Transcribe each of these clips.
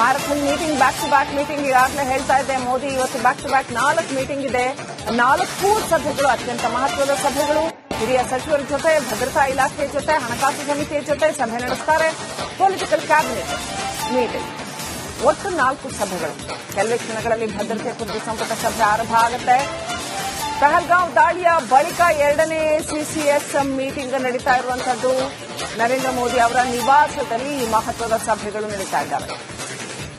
Marathon meeting back to back meeting ಈಗಾಗಲೇ ಹೇಳ್ತಾ ಇದ್ದೆ ಮೋದಿ, ಇವತ್ತು ಬ್ಯಾಕ್ ಟು ಬ್ಯಾಕ್ ನಾಲ್ಕು ಮೀಟಿಂಗ್ ಇದೆ. ನಾಲ್ಕು ಸಭೆಗಳು, ಅತ್ಯಂತ ಮಹತ್ವದ ಸಭೆಗಳು. ಹಿರಿಯ ಸಚಿವರ ಜೊತೆ, ಭದ್ರತಾ ಇಲಾಖೆ ಜೊತೆ, ಹಣಕಾಸು ಸಮಿತಿಯ ಜೊತೆ ಸಭೆ ನಡೆಸ್ತಾರೆ. ಪೊಲಿಟಿಕಲ್ ಕ್ಯಾಬಿನೆಟ್ ಮೀಟಿಂಗ್ ಒಟ್ಟು ನಾಲ್ಕು ಸಭೆಗಳು. ಕೆಲವೇ ಕ್ಷಣಗಳಲ್ಲಿ ಭದ್ರತೆ ಕುರಿತು ಸಂಪುಟ ಸಭೆ ಆರಂಭ ಆಗುತ್ತೆ. ಪಹಲ್ಗಾಂವ್ ದಾಳಿಯ ಬಳಿಕ ಎರಡನೇ ಸಿಸಿಎಸ್ ಮೀಟಿಂಗ್ ನಡೀತಾ ಇರುವಂತದ್ದು. ನರೇಂದ್ರ ಮೋದಿ ಅವರ ನಿವಾಸದಲ್ಲಿ ಈ ಮಹತ್ವದ ಸಭೆಗಳು ನಡೀತಾ ಇದ್ದಾವೆ.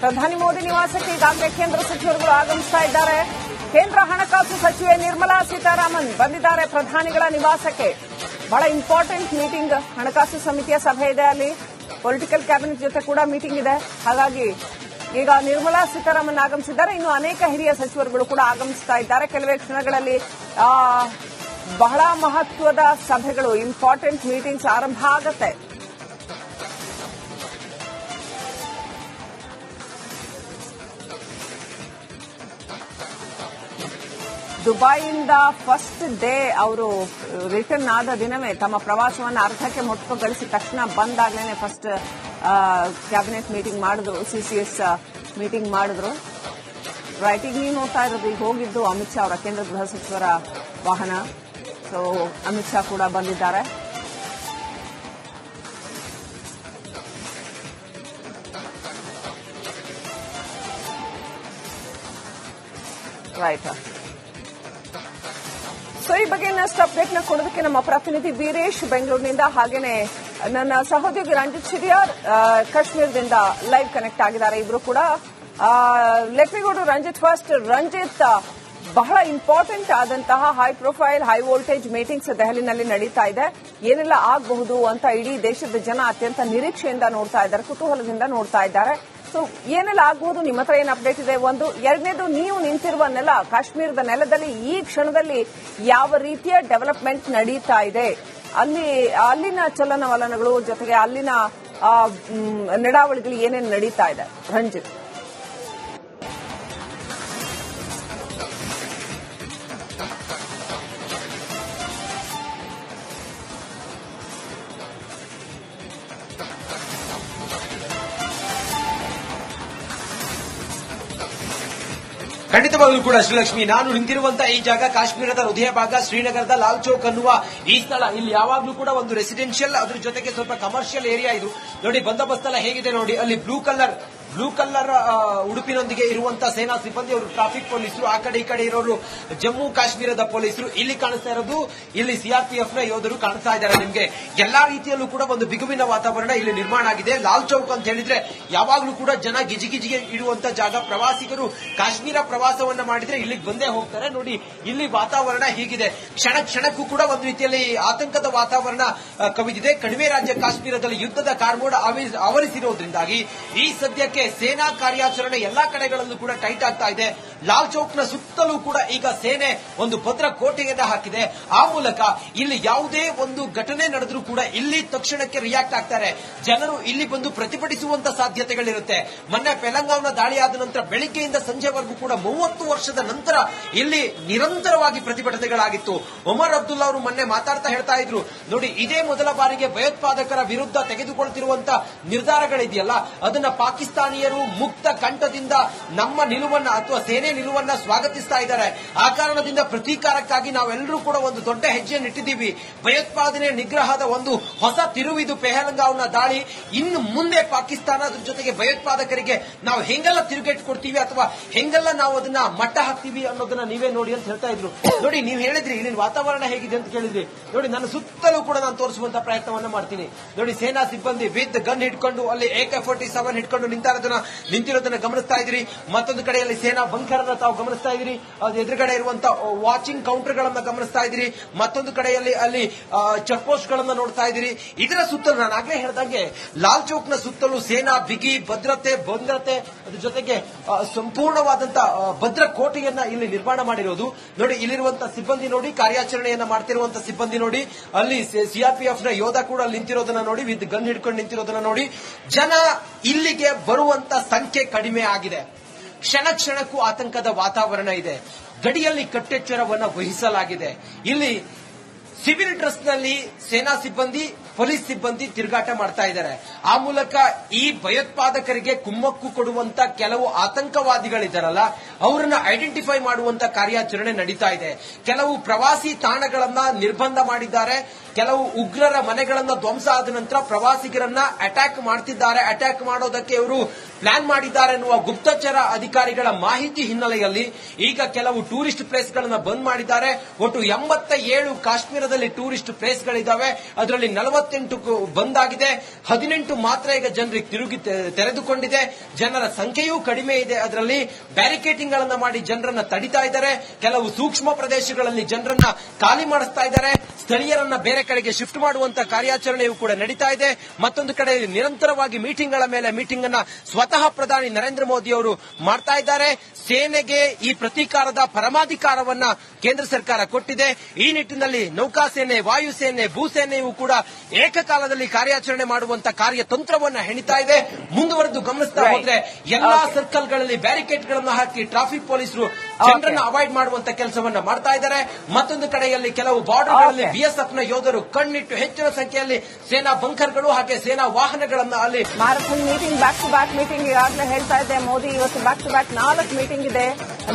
ಪ್ರಧಾನಿ ಮೋದಿ ನಿವಾಸಕ್ಕೆ ಈಗಾಗಲೇ ಕೇಂದ್ರ ಸಚಿವರುಗಳು ಆಗಮಿಸ್ತಾ ಇದ್ದಾರೆ. ಕೇಂದ್ರ ಹಣಕಾಸು ಸಚಿವೆ ನಿರ್ಮಲಾ ಸೀತಾರಾಮನ್ ಬಂದಿದ್ದಾರೆ ಪ್ರಧಾನಿಗಳ ನಿವಾಸಕ್ಕೆ. ಬಹಳ ಇಂಪಾರ್ಟೆಂಟ್ ಮೀಟಿಂಗ್ ಹಣಕಾಸು ಸಮಿತಿಯ ಸಭೆ ಇದೆ ಅಲ್ಲಿ. ಪೊಲಿಟಿಕಲ್ ಕ್ಯಾಬಿನೆಟ್ ಜೊತೆ ಕೂಡ ಮೀಟಿಂಗ್ ಇದೆ. ಹಾಗಾಗಿ ಈಗ ನಿರ್ಮಲಾ ಸೀತಾರಾಮನ್ ಆಗಮಿಸಿದ್ದಾರೆ. ಇನ್ನು ಅನೇಕ ಹಿರಿಯ ಸಚಿವರುಗಳು ಕೂಡ ಆಗಮಿಸ್ತಾ ಇದ್ದಾರೆ. ಕೆಲವೇ ಕ್ಷಣಗಳಲ್ಲಿ ಬಹಳ ಮಹತ್ವದ ಸಭೆಗಳು ಇಂಪಾರ್ಟೆಂಟ್ ಮೀಟಿಂಗ್ಸ್ ಆರಂಭ ಆಗತ್ತೆ. ದುಬೈಯಿಂದ ಫಸ್ಟ್ ಡೇ ಅವರು ರಿಟರ್ನ್ ಆದ ದಿನವೇ ತಮ್ಮ ಪ್ರವಾಸವನ್ನು ಅರ್ಧಕ್ಕೆ ಮೊಟಕುಗೊಳಿಸಿದ ತಕ್ಷಣ ಬಂದಾಗಲೇ ಫಸ್ಟ್ ಕ್ಯಾಬಿನೆಟ್ ಮೀಟಿಂಗ್ ಮಾಡಿದ್ರು ಎಸ್ ಮೀಟಿಂಗ್ ಮಾಡಿದ್ರು. ರೈಟಿಂಗ್ ಈಗ ನೀವು ನೋಡ್ತಾ ಇರೋದು, ಈಗ ಹೋಗಿದ್ದು ಅಮಿತ್ ಶಾ ಅವರ ಕೇಂದ್ರ ಗೃಹ ಸಚಿವರ ವಾಹನ. ಸೊ ಅಮಿತ್ ಶಾ ಕೂಡ ಬಂದಿದ್ದಾರೆ. ರೈಟ್ ಸೊ ಈ ಬಗ್ಗೆ ಇನ್ನಷ್ಟು ಅಪ್ಡೇಟ್ನ ಕೊಡೋದಕ್ಕೆ ನಮ್ಮ ಪ್ರತಿನಿಧಿ ವೀರೇಶ್ ಬೆಂಗಳೂರಿನಿಂದ ಹಾಗೇನೆ ನನ್ನ ಸಹೋದ್ಯೋಗಿ ರಂಜಿತ್ ಶಿರಿಯಾರ್ ಕಾಶ್ಮೀರದಿಂದ ಲೈವ್ ಕನೆಕ್ಟ್ ಆಗಿದ್ದಾರೆ. ಇಬ್ರು ಕೂಡ ಲೆಕ್ಮಿಗೋಡು ರಂಜಿತ್ ಫಸ್ಟ್ ರಂಜಿತ್ ಬಹಳ ಇಂಪಾರ್ಟೆಂಟ್ ಆದಂತಹ high profile high voltage meetings ದೆಹಲಿನಲ್ಲಿ ನಡೀತಾ ಇದೆ. ಏನೆಲ್ಲ ಆಗಬಹುದು ಅಂತ ಇಡೀ ದೇಶದ ಜನ ಅತ್ಯಂತ ನಿರೀಕ್ಷೆಯಿಂದ ನೋಡ್ತಾ ಇದ್ದಾರೆ, ಕುತೂಹಲದಿಂದ ನೋಡ್ತಾ ಇದ್ದಾರೆ. ಸೊ, ಏನೆಲ್ಲ ಆಗಬಹುದು ನಿಮ್ಮ ಹತ್ರ ಏನು ಅಪ್ಡೇಟ್ ಇದೆ? ಒಂದು, ಎರಡನೇದು, ನೀವು ನಿಂತಿರುವ ನೆಲ, ಕಾಶ್ಮೀರದ ನೆಲದಲ್ಲಿ ಈ ಕ್ಷಣದಲ್ಲಿ ಯಾವ ರೀತಿಯ ಡೆವಲಪ್ಮೆಂಟ್ ನಡೀತಾ ಇದೆ? ಅಲ್ಲಿ, ಅಲ್ಲಿನ ಚಲನವಲನಗಳು ಜೊತೆಗೆ ಅಲ್ಲಿನ ನಡಾವಳಿಗಳು ಏನೇನು ನಡೀತಾ ಇದೆ? ರಂಜಿತ್. ಖಂಡಿತವಾಗ್ಲೂ ಕೂಡ ಶ್ರೀಲಕ್ಷ್ಮಿ, ನಾನು ನಿಂತಿರುವಂತಹ ಈ ಜಾಗ ಕಾಶ್ಮೀರದ ಹೃದಯ ಭಾಗ ಶ್ರೀನಗರದ ಲಾಲ್ ಚೌಕ್ ಅನ್ನುವ ಈ ಸ್ಥಳ. ಇಲ್ಲಿ ಯಾವಾಗಲೂ ಕೂಡ ಒಂದು ರೆಸಿಡೆನ್ಷಿಯಲ್ ಅದ್ರ ಜೊತೆಗೆ ಸ್ವಲ್ಪ ಕಮರ್ಷಿಯಲ್ ಏರಿಯಾ ಇದು. ನೋಡಿ, ಬಂದೋಬಸ್ತ್ ಎಲ್ಲ ಹೇಗಿದೆ ನೋಡಿ. ಅಲ್ಲಿ ಬ್ಲೂ ಕಲರ್ ಬ್ಲೂ ಕಲರ್ ಉಡುಪಿನೊಂದಿಗೆ ಇರುವಂತಹ ಸೇನಾ ಸಿಬ್ಬಂದಿ ಅವರು ಟ್ರಾಫಿಕ್ ಪೊಲೀಸರು, ಆ ಕಡೆ ಈ ಕಡೆ ಇರೋರು, ಜಮ್ಮು ಕಾಶ್ಮೀರದ ಪೊಲೀಸರು ಇಲ್ಲಿ ಕಾಣಿಸ್ತಾ ಇರೋದು, ಇಲ್ಲಿ ಸಿಆರ್ಪಿಎಫ್ನ ಯೋಧರು ಕಾಣಿಸ್ತಾ ಇದ್ದಾರೆ ನಿಮಗೆ. ಎಲ್ಲಾ ರೀತಿಯಲ್ಲೂ ಕೂಡ ಒಂದು ಬಿಗುವಿನ ವಾತಾವರಣ ಇಲ್ಲಿ ನಿರ್ಮಾಣ ಆಗಿದೆ. ಲಾಲ್ ಚೌಕ್ ಅಂತ ಹೇಳಿದ್ರೆ ಯಾವಾಗಲೂ ಕೂಡ ಜನ ಗಿಜಿಗಿಜಿಗೆ ಇಡುವಂತ ಜಾಗ. ಪ್ರವಾಸಿಗರು ಕಾಶ್ಮೀರ ಪ್ರವಾಸವನ್ನ ಮಾಡಿದ್ರೆ ಇಲ್ಲಿಗೆ ಬಂದೇ ಹೋಗ್ತಾರೆ. ನೋಡಿ, ಇಲ್ಲಿ ವಾತಾವರಣ ಹೀಗಿದೆ. ಕ್ಷಣ ಕ್ಷಣಕ್ಕೂ ಕೂಡ ಒಂದು ರೀತಿಯಲ್ಲಿ ಆತಂಕದ ವಾತಾವರಣ ಕವಿದಿದೆ. ಕಣಿವೆ ರಾಜ್ಯ ಕಾಶ್ಮೀರದಲ್ಲಿ ಯುದ್ಧದ ಕಾರ್ಮೋಡ ಆವರಿಸಿರುವುದರಿಂದಾಗಿ ಈ ಸದ್ಯಕ್ಕೆ ಸೇನಾ ಕಾರ್ಯಾಚರಣೆ ಎಲ್ಲಾ ಕಡೆಗಳಲ್ಲೂ ಕೂಡ ಟೈಟ್ ಆಗ್ತಾ ಇದೆ. ಲಾಲ್ ಚೌಕ್ನ ಸುತ್ತಲೂ ಕೂಡ ಈಗ ಸೇನೆ ಒಂದು ಭದ್ರ ಕೋಟೆಯನ್ನ ಹಾಕಿದೆ. ಆ ಮೂಲಕ ಇಲ್ಲಿ ಯಾವುದೇ ಒಂದು ಘಟನೆ ನಡೆದ್ರೂ ಕೂಡ ಇಲ್ಲಿ ತಕ್ಷಣಕ್ಕೆ ರಿಯಾಕ್ಟ್ ಆಗ್ತಾರೆ. ಜನರು ಇಲ್ಲಿ ಬಂದು ಪ್ರತಿಭಟಿಸುವಂತ ಸಾಧ್ಯತೆಗಳಿರುತ್ತೆ. ಮೊನ್ನೆ ಪೆಲಂಗಾವ್ನ ದಾಳಿ ಆದ ನಂತರ ಬೆಳಿಗ್ಗೆಯಿಂದ ಸಂಜೆವರೆಗೂ ಕೂಡ ಮೂವತ್ತು ವರ್ಷದ ನಂತರ ಇಲ್ಲಿ ನಿರಂತರವಾಗಿ ಪ್ರತಿಭಟನೆಗಳಾಗಿತ್ತು. ಒಮರ್ ಅಬ್ದುಲ್ಲಾ ಅವರು ಮೊನ್ನೆ ಮಾತಾಡ್ತಾ ಹೇಳ್ತಾ ಇದ್ರು, ನೋಡಿ, ಇದೇ ಮೊದಲ ಬಾರಿಗೆ ಭಯೋತ್ಪಾದಕರ ವಿರುದ್ಧ ತೆಗೆದುಕೊಳ್ತಿರುವಂತಹ ನಿರ್ಧಾರಗಳಿದೆಯಲ್ಲ, ಅದನ್ನ ಪಾಕಿಸ್ತಾನಿಯರು ಮುಕ್ತ ಕಂಠದಿಂದ ನಮ್ಮ ನಿಲುವನ್ನ ಅಥವಾ ಸೇನೆ ನಿಲುವನ್ನ ಸ್ವಾಗತಿಸ್ತಾ ಇದ್ದಾರೆ. ಆ ಕಾರಣದಿಂದ ಪ್ರತೀಕಾರಕ್ಕಾಗಿ ನಾವೆಲ್ಲರೂ ಕೂಡ ಒಂದು ದೊಡ್ಡ ಹೆಜ್ಜೆಯನ್ನು ಇಟ್ಟಿದ್ದೀವಿ. ಭಯೋತ್ಪಾದನೆ ನಿಗ್ರಹದ ಒಂದು ಹೊಸ ತಿರುವಿದು ಪೆಹಲಂಗಾವ್ನ ದಾಳಿ. ಇನ್ನು ಮುಂದೆ ಪಾಕಿಸ್ತಾನ ಅದ್ರ ಜೊತೆಗೆ ಭಯೋತ್ಪಾದಕರಿಗೆ ನಾವು ಹೆಂಗೆಲ್ಲ ತಿರುಗೇಟ್ ಕೊಡ್ತೀವಿ ಅಥವಾ ಹೆಂಗೆಲ್ಲ ನಾವು ಅದನ್ನ ಮಟ್ಟ ಹಾಕ್ತೀವಿ ಅನ್ನೋದನ್ನ ನೀವೇ ನೋಡಿ ಅಂತ ಹೇಳ್ತಾ ಇದ್ರು. ನೋಡಿ, ನೀವು ಹೇಳಿದ್ರಿ, ಇಲ್ಲಿನ ವಾತಾವರಣ ಹೇಗಿದೆ ಅಂತ ಕೇಳಿದ್ರಿ. ನೋಡಿ, ನನ್ನ ಸುತ್ತಲೂ ಕೂಡ ನಾನು ತೋರಿಸುವಂತ ಪ್ರಯತ್ನವನ್ನ ಮಾಡ್ತೀನಿ. ನೋಡಿ, ಸೇನಾ ಸಿಬ್ಬಂದಿ ವಿತ್ ಗನ್ ಹಿಡ್ಕೊಂಡು, ಅಲ್ಲಿ ಎಕೆ ಫೋರ್ಟಿ ಸೆವೆನ್ ಹಿಡ್ಕೊಂಡು ನಿಂತಿರೋದನ್ನ ನಿಂತಿರೋದನ್ನ ಗಮನಿಸ್ತಾ ಇದ್ರಿ ಮತ್ತೊಂದು ಕಡೆಯಲ್ಲಿ ಸೇನಾ ಬಂಕರ್ ಅನ್ನ ತಾವು ಗಮನಿಸ್ತಾ ಅದು ಎದುರುಗಡೆ ಇರುವಂತ ವಾಚಿಂಗ್ ಕೌಂಟರ್ ಗಳನ್ನ ಗಮನಿಸ್ತಾ ಇದ್ದೀರಿ. ಮತ್ತೊಂದು ಕಡೆಯಲ್ಲಿ ಅಲ್ಲಿ ಚೆಕ್ ಪೋಸ್ಟ್ ಗಳನ್ನ ನೋಡ್ತಾ ಇದ್ದೀರಿ. ಇದರ ಸುತ್ತಲೂ ನಾನು ಆಗ್ಲೇ ಹೇಳ್ದಂಗೆ, ಲಾಲ್ ಚೌಕ್ನ ಸುತ್ತಲೂ ಸೇನಾ ಬಿಗಿ, ಭದ್ರತೆ ಭದ್ರತೆ, ಅದ್ರ ಜೊತೆಗೆ ಸಂಪೂರ್ಣವಾದಂತಹ ಸಂಪೂರ್ಣವಾದಂತ ಭದ್ರ ಕೋಟೆಯನ್ನ ಇಲ್ಲಿ ನಿರ್ಮಾಣ ಮಾಡಿರೋದು. ನೋಡಿ, ಇಲ್ಲಿರುವಂತ ಸಿಬ್ಬಂದಿ ನೋಡಿ, ಕಾರ್ಯಾಚರಣೆಯನ್ನ ಮಾಡ್ತಿರುವಂತ ಸಿಬ್ಬಂದಿ ನೋಡಿ, ಅಲ್ಲಿ ಸಿಆರ್ಪಿಎಫ್ನ ಯೋಧ ಕೂಡ ನಿಂತಿರೋದನ್ನ ನೋಡಿ ವಿತ್ ಗನ್ ಹಿಡ್ಕೊಂಡು ನಿಂತಿರೋದನ್ನ ನೋಡಿ. ಜನ ಇಲ್ಲಿಗೆ ಬರುವಂತ ಸಂಖ್ಯೆ ಕಡಿಮೆ ಆಗಿದೆ. ಕ್ಷಣ ಕ್ಷಣಕ್ಕೂ ಆತಂಕದ ವಾತಾವರಣ ಇದೆ. ಗಡಿಯಲ್ಲಿ ಕಟ್ಟೆಚ್ಚರವನ್ನು ವಹಿಸಲಾಗಿದೆ. ಇಲ್ಲಿ ಸಿವಿಲ್ ಡ್ರೆಸ್ನಲ್ಲಿ ಸೇನಾ ಸಿಬ್ಬಂದಿ ಪೊಲೀಸ್ ಸಿಬ್ಬಂದಿ ತಿರುಗಾಟ ಮಾಡ್ತಾ ಇದ್ದಾರೆ. ಆ ಮೂಲಕ ಈ ಭಯೋತ್ಪಾದಕರಿಗೆ ಕುಮ್ಮಕ್ಕು ಕೊಡುವಂತ ಕೆಲವು ಆತಂಕವಾದಿಗಳಿದ್ದಾರಲ್ಲ, ಅವರನ್ನ ಐಡೆಂಟಿಫೈ ಮಾಡುವಂತ ಕಾರ್ಯಾಚರಣೆ ನಡೀತಾ ಇದೆ. ಕೆಲವು ಪ್ರವಾಸಿ ತಾಣಗಳನ್ನ ನಿರ್ಬಂಧ ಮಾಡಿದ್ದಾರೆ. ಕೆಲವು ಉಗ್ರರ ಮನೆಗಳನ್ನ ಧ್ವಂಸ ಆದ ನಂತರ ಪ್ರವಾಸಿಗರನ್ನ ಅಟ್ಯಾಕ್ ಮಾಡ್ತಿದ್ದಾರೆ. ಅಟ್ಯಾಕ್ ಮಾಡೋದಕ್ಕೆ ಇವರು ಪ್ಲಾನ್ ಮಾಡಿದ್ದಾರೆ ಎನ್ನುವ ಗುಪ್ತಚರ ಅಧಿಕಾರಿಗಳ ಮಾಹಿತಿ ಹಿನ್ನೆಲೆಯಲ್ಲಿ ಈಗ ಕೆಲವು ಟೂರಿಸ್ಟ್ ಪ್ಲೇಸ್ಗಳನ್ನ ಬಂದ್ ಮಾಡಿದ್ದಾರೆ. ಒಟ್ಟು ಎಂಬತ್ತ ಏಳು ಕಾಶ್ಮೀರದಲ್ಲಿ ಟೂರಿಸ್ಟ್ ಪ್ಲೇಸ್ಗಳಿದ್ದಾವೆ ಅದರಲ್ಲಿ ನಲವತ್ತೆಂಟು ಬಂದ್ ಆಗಿದೆ ಹದಿನೆಂಟು ಮಾತ್ರ ಈಗ ಜನರಿಗೆ ತಿರುಗಿ ತೆರೆದುಕೊಂಡಿದೆ. ಜನರ ಸಂಖ್ಯೆಯೂ ಕಡಿಮೆ ಇದೆ ಅದರಲ್ಲಿ. ಬ್ಯಾರಿಕೇಡಿಂಗ್ ಗಳನ್ನ ಮಾಡಿ ಜನರನ್ನ ತಡಿತಾ ಇದ್ದಾರೆ. ಕೆಲವು ಸೂಕ್ಷ್ಮ ಪ್ರದೇಶಗಳಲ್ಲಿ ಜನರನ್ನ ಖಾಲಿ ಮಾಡಿಸ್ತಾ ಇದ್ದಾರೆ. ಸ್ಥಳೀಯರನ್ನ ಬೇರೆ ಕಡೆಗೆ ಶಿಫ್ಟ್ ಮಾಡುವಂತ ಕಾರ್ಯಾಚರಣೆಯೂ ಕೂಡ ನಡೀತಾ ಇದೆ ಮತ್ತೊಂದು ಕಡೆ ನಿರಂತರವಾಗಿ ಮೀಟಿಂಗ್ಗಳ ಮೇಲೆ ಮೀಟಿಂಗ್ ಅನ್ನ ಸ್ವತಃ ಪ್ರಧಾನಿ ನರೇಂದ್ರ ಮೋದಿ ಅವರು ಮಾಡ್ತಾ ಇದ್ದಾರೆ ಸೇನೆಗೆ ಈ ಪ್ರತೀಕಾರದ ಪರಮಾಧಿಕಾರವನ್ನ ಕೇಂದ್ರ ಸರ್ಕಾರ ಕೊಟ್ಟಿದೆ ಈ ನಿಟ್ಟಿನಲ್ಲಿ ನೌಕಾಸೇನೆ ವಾಯುಸೇನೆ ಭೂಸೇನೆಯೂ ಕೂಡ ಏಕಕಾಲದಲ್ಲಿ ಕಾರ್ಯಾಚರಣೆ ಮಾಡುವಂತ ಕಾರ್ಯತಂತ್ರವನ್ನ ಹೆಣಿತಾ ಇದೆ ಮುಂದುವರೆದು ಗಮನಿಸ್ತಾ. ಹೋದ್ರೆ ಎಲ್ಲಾ. ಸರ್ಕಲ್ಗಳಲ್ಲಿ ಬ್ಯಾರಿಕೇಡ್ಗಳನ್ನು ಹಾಕಿ ಟ್ರಾಫಿಕ್ ಪೊಲೀಸರು ಜನರನ್ನ ಅವಾಯ್ಡ್ ಮಾಡುವಂತ ಕೆಲಸವನ್ನ ಮಾಡ್ತಾ ಇದ್ದಾರೆ. ಮತ್ತೊಂದು ಕಡೆಯಲ್ಲಿ ಕೆಲವು ಬಾರ್ಡರ್ಗಳಲ್ಲಿ. ಬಿಎಸ್ಎಫ್ನ ಯೋಧರು ಕಣ್ಣಿಟ್ಟು ಹೆಚ್ಚಿನ ಸಂಖ್ಯೆಯಲ್ಲಿ ಸೇನಾ ಬಂಕರ್ಗಳು ಹಾಗೆ ಸೇನಾ ವಾಹನಗಳನ್ನ ಅಲ್ಲಿ marathon meeting back to back meeting ಈಗಾಗಲೇ ಹೇಳ್ತಾ ಇದ್ದೆ ಮೋದಿ ಇವತ್ತು ಬ್ಯಾಕ್ ಟು ಬ್ಯಾಕ್ ನಾಲ್ಕು ಮೀಟಿಂಗ್ ಇದೆ.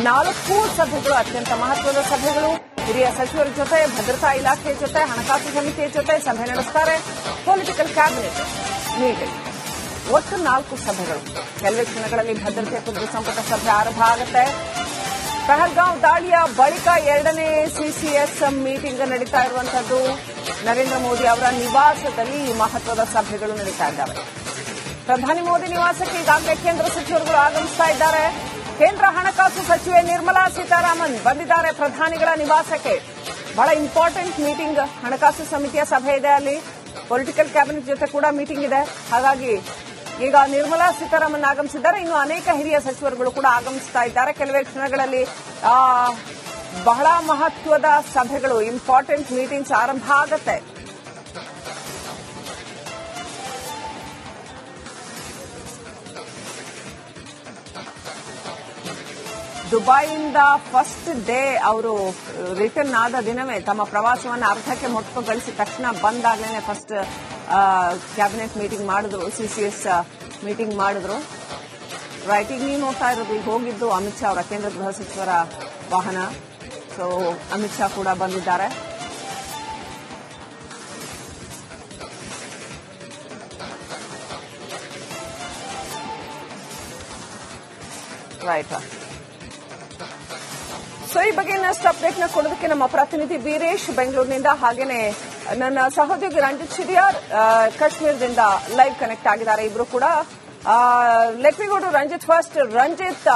ನಾಲ್ಕು ಸಭೆಗಳು ಅತ್ಯಂತ ಮಹತ್ವದ ಸಭೆಗಳು. ಹಿರಿಯ ಸಚಿವರ ಜೊತೆ ಭದ್ರತಾ ಇಲಾಖೆ ಜೊತೆ ಹಣಕಾಸು ಸಮಿತಿಯ ಜೊತೆ ಸಭೆ ನಡೆಸ್ತಾರೆ. ಪೊಲಿಟಿಕಲ್ ಕ್ಯಾಬಿನೆಟ್ ಮೀಟಿಂಗ್ ಒಟ್ಟು ನಾಲ್ಕು ಸಭೆಗಳು. ಕೆಲವೇ ಕ್ಷಣಗಳಲ್ಲಿ ಭದ್ರತೆ ಕುರಿತು ಸಂಪುಟ ಸಭೆ ಆರಂಭ ಆಗುತ್ತೆ. ಪಹಲ್ಗಾಂವ್ ದಾಳಿಯ ಬಳಿಕ ಎರಡನೇ ಸಿಸಿಎಸ್ ಮೀಟಿಂಗ್ ನಡೀತಾ ಇರುವಂತದ್ದು ನರೇಂದ್ರ ಮೋದಿ ಅವರ ನಿವಾಸದಲ್ಲಿ ಮಹತ್ವದ ಸಭೆಗಳು ನಡೀತಾ ಇದ್ದಾವೆ. ಪ್ರಧಾನಿ ಮೋದಿ ನಿವಾಸಕ್ಕೆ ಈಗಾಗಲೇ ಕೇಂದ್ರ ಸಚಿವರುಗಳು ಆಗಮಿಸ್ತಾ ಇದ್ದಾರೆ. ಕೇಂದ್ರ ಹಣಕಾಸು ಸಚಿವೆ ನಿರ್ಮಲಾ ಸೀತಾರಾಮನ್ ಬಂದಿದ್ದಾರೆ ಪ್ರಧಾನಿಗಳ ನಿವಾಸಕ್ಕೆ. ಬಹಳ ಇಂಪಾರ್ಟೆಂಟ್ ಮೀಟಿಂಗ್ ಹಣಕಾಸು ಸಮಿತಿಯ ಸಭೆ ಇದೆ ಅಲ್ಲಿ. ಪೊಲಿಟಿಕಲ್ ಕ್ಯಾಬಿನೆಟ್ ಜೊತೆ ಕೂಡ ಮೀಟಿಂಗ್ ಇದೆ. ಹಾಗಾಗಿ ಈಗ ನಿರ್ಮಲಾ ಸೀತಾರಾಮನ್ ಆಗಮಿಸಿದ್ದಾರೆ. ಇನ್ನು ಅನೇಕ ಹಿರಿಯ ಸಚಿವರುಗಳು ಕೂಡ ಆಗಮಿಸ್ತಾ ಇದ್ದಾರೆ. ಕೆಲವೇ ಕ್ಷಣಗಳಲ್ಲಿ ಬಹಳ ಮಹತ್ವದ ಸಭೆಗಳು ಇಂಪಾರ್ಟೆಂಟ್ ಮೀಟಿಂಗ್ಸ್ ಆರಂಭ ಆಗತ್ತೆ. ದುಬೈಯಿಂದ ಫಸ್ಟ್ ಡೇ ಅವರು ರಿಟರ್ನ್ ಆದ ದಿನವೇ ತಮ್ಮ ಪ್ರವಾಸವನ್ನು ಅರ್ಧಕ್ಕೆ ಮೊಟಕುಗೊಳಿಸಿದ ತಕ್ಷಣ ಬಂದಾಗಲೇ ಫಸ್ಟ್ ಕ್ಯಾಬಿನೆಟ್ ಮೀಟಿಂಗ್ ಮಾಡಿದ್ರು ಸಿ ಸಿ ಎಸ್ ಮೀಟಿಂಗ್ ಮಾಡಿದ್ರು. ರೈಟ್ ಈಗ ನೀವು ನೋಡ್ತಾ ಇರೋದು, ಈಗ ಹೋಗಿದ್ದು ಅಮಿತ್ ಶಾ ಅವರ, ಕೇಂದ್ರ ಗೃಹ ಸಚಿವರ ವಾಹನ. ಸೊ ಅಮಿತ್ ಶಾ ಕೂಡ ಬಂದಿದ್ದಾರೆ. ರೈಟ್ ಸೊ ಈ ಬಗ್ಗೆ ಇನ್ನಷ್ಟು ನ ಕೊಡೋದಕ್ಕೆ ನಮ್ಮ ಪ್ರತಿನಿಧಿ ವೀರೇಶ್ ಬೆಂಗಳೂರಿನಿಂದ, ಹಾಗೇನೆ ನನ್ನ ಸಹೋದ್ಯೋಗಿ ರಂಜಿತ್ ಶಿರಿಯಾರ್ ಕಾಶ್ಮೀರದಿಂದ ಲೈವ್ ಕನೆಕ್ಟ್ ಆಗಿದ್ದಾರೆ. ಇಬ್ರು ಕೂಡ ಲೆಟ್ ರಂಜಿತ್ ಫಸ್ಟ್ ರಂಜಿತ್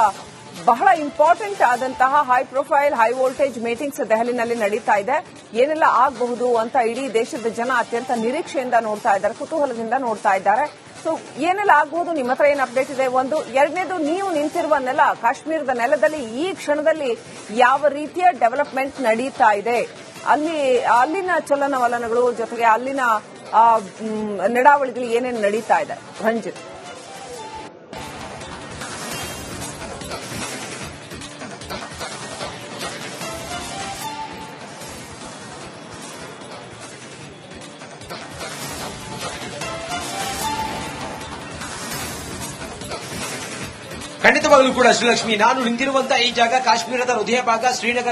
ಬಹಳ ಇಂಪಾರ್ಟೆಂಟ್ ಆದಂತಹ high profile high voltage meetings ದೆಹಲಿನಲ್ಲಿ ನಡೀತಾ ಇದೆ. ಏನೆಲ್ಲ ಆಗಬಹುದು ಅಂತ ಇಡೀ ದೇಶದ ಜನ ಅತ್ಯಂತ ನಿರೀಕ್ಷೆಯಿಂದ ನೋಡ್ತಾ ಇದ್ದಾರೆ, ಕುತೂಹಲದಿಂದ ನೋಡ್ತಾ ಇದ್ದಾರೆ. ಸೊ ಏನೆಲ್ಲ ಆಗಬಹುದು? ನಿಮ್ಮ ಹತ್ರ ಏನು ಅಪ್ಡೇಟ್ ಇದೆ? ಒಂದು, ಎರಡನೇದು, ನೀವು ನಿಂತಿರುವ ನೆಲ, ಕಾಶ್ಮೀರದ ನೆಲದಲ್ಲಿ ಈ ಕ್ಷಣದಲ್ಲಿ ಯಾವ ರೀತಿಯ ಡೆವಲಪ್ಮೆಂಟ್ ನಡೀತಾ ಇದೆ? ಅಲ್ಲಿ, ಅಲ್ಲಿನ ಚಲನವಲನಗಳು ಜೊತೆಗೆ ಅಲ್ಲಿನ ನಡಾವಳಿಗಳು ಏನೇನು ನಡೀತಾ ಇದೆ ರಂಜಿತ್ ಖಂಡಿತವಾಗಲೂ ಕೂಡ ಶ್ರೀಲಕ್ಷ್ಮಿ, ನಾನು ನಿಂತಿರುವಂತಹ ಈ ಜಾಗ ಕಾಶ್ಮೀರದ ಹೃದಯ ಭಾಗ ಶ್ರೀನಗರ